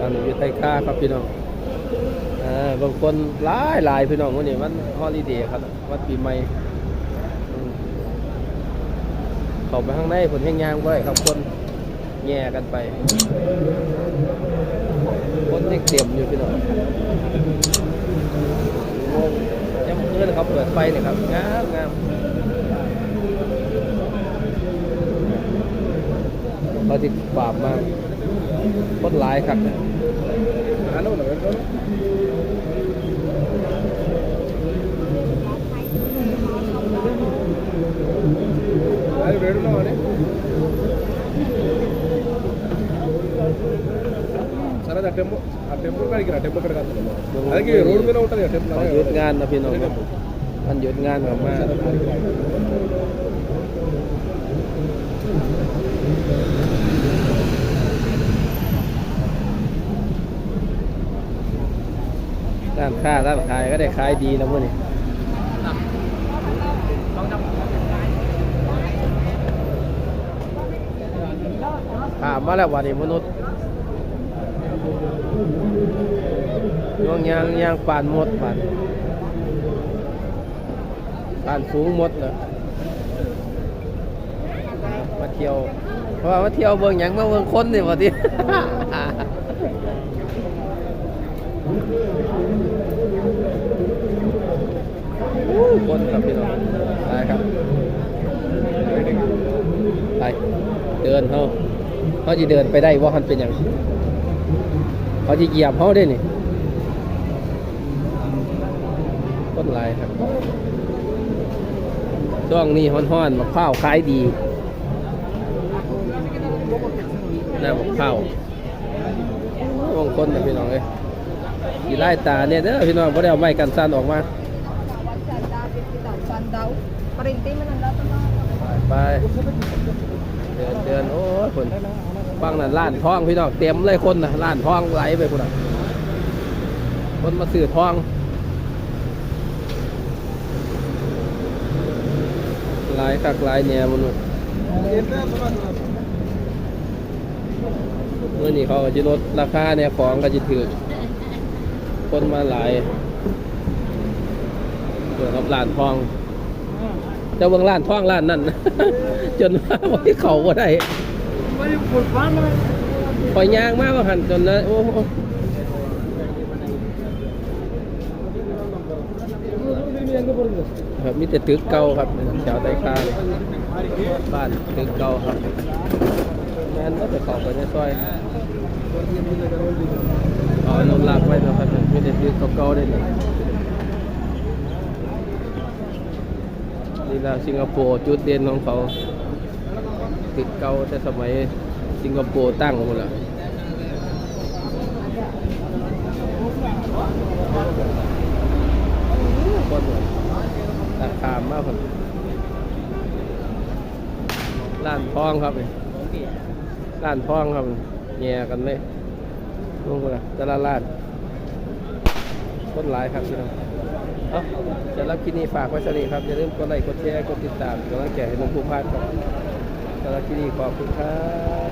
อันนี้อยู่ใต้ค่าครับพี่น้องอ่าบางคนหลายหลายพี่น้องวันนี้วันฮอลิเดย์ครับวันปีใหม่เข้าไปข้างในผลแห้งยางไว้ครับคนแง่กันไป คนเตรียมอยู่พี่น้องยังเพื่อนรับเปิดไฟเลยครับงามงาม เขาติดปราบมากคนหลายครับ Ano na ito? అది వేడున్నాం అని సరే ఆ టెంపుల్ ఆ టెంపుల్ కాడికి రా టెంపుల్ కాడికి కాదు అది రోడ్ మీద ఉంటుంది ఆ టెంపుల్ วันหยุดงานน ครับวันหยุดงาร้านค้าร้านขายก็ได้ขายดีนะมื่อนี้ถามมาแล้ววันนี้มนุษย์ย่องยางยางปานหมดปานปานสูงหมดเลยมาเที่ยว เพราะว่ามาเที่ยวเบิ่งหยังมาเบิ่งคนนี่บ่ติ อู้คนครับพี่น้องไปครับ ไปเดินเขาเขาจะเดินไปได้ว่ามันเป็นอย่างเขาจะเหยียบเขาได้นี่ต้นลายครับ ช่วงนี้ฮ้อนๆมะพร้าวขายดีหน้ามะพร้าวบางคนนะพี่น้องเอ้ยกีไล่ตาเนี่ยเด้อพี่น้องไ่ได้เอาไม้กันสั้นออกมา Sandaw. Parinti ไป เดินเดินโอ้ยคนฟังน่ะร้านทองพี่น้องเต็มเลยคนนะร้านทองไหลไปคนน่ะคนมาซื้อทองหลายคักหลายเนี่ยมนุษย์เมื่อนี้เขาก็จะลดราคาเนี่ยของก็จะถือคนมาหลายเปิดรับร้านทอง เจ้าเบิ่งร้านท่องร้านนั่น จนว่าบ่ให้เขาบ่ได้ไปล่อยยางมากว่าหันจนนะโอ้โหครับมีแต่ตึกเก่าครับแถวใต้ข้างบ้านตึกเก่าครับงานก็จะเข้าไปในซอยเอาอนุรักไว้นะครับมีแต่ตึกเก่าๆได้เลย นี่ละสิงคโปร์จุดเด่นของเขาตึกเก่าแต่สมัยสิงคโปร์ตั้งหมดล้วคนราคามากคนร้านทองครับนี่ร้านทองครับแย่กันเลยลงไปละแต่ละร้านคนหลายครับพี่น้อง เอาจะรับคลิปนี้ฝากไว้สวัสดีครับอย่าลืมกดไลค์กดแชร์กดติดตามกำลังใจให้น้องผู้พานครับสำหรับคลิปนี้ขอบคุณครับ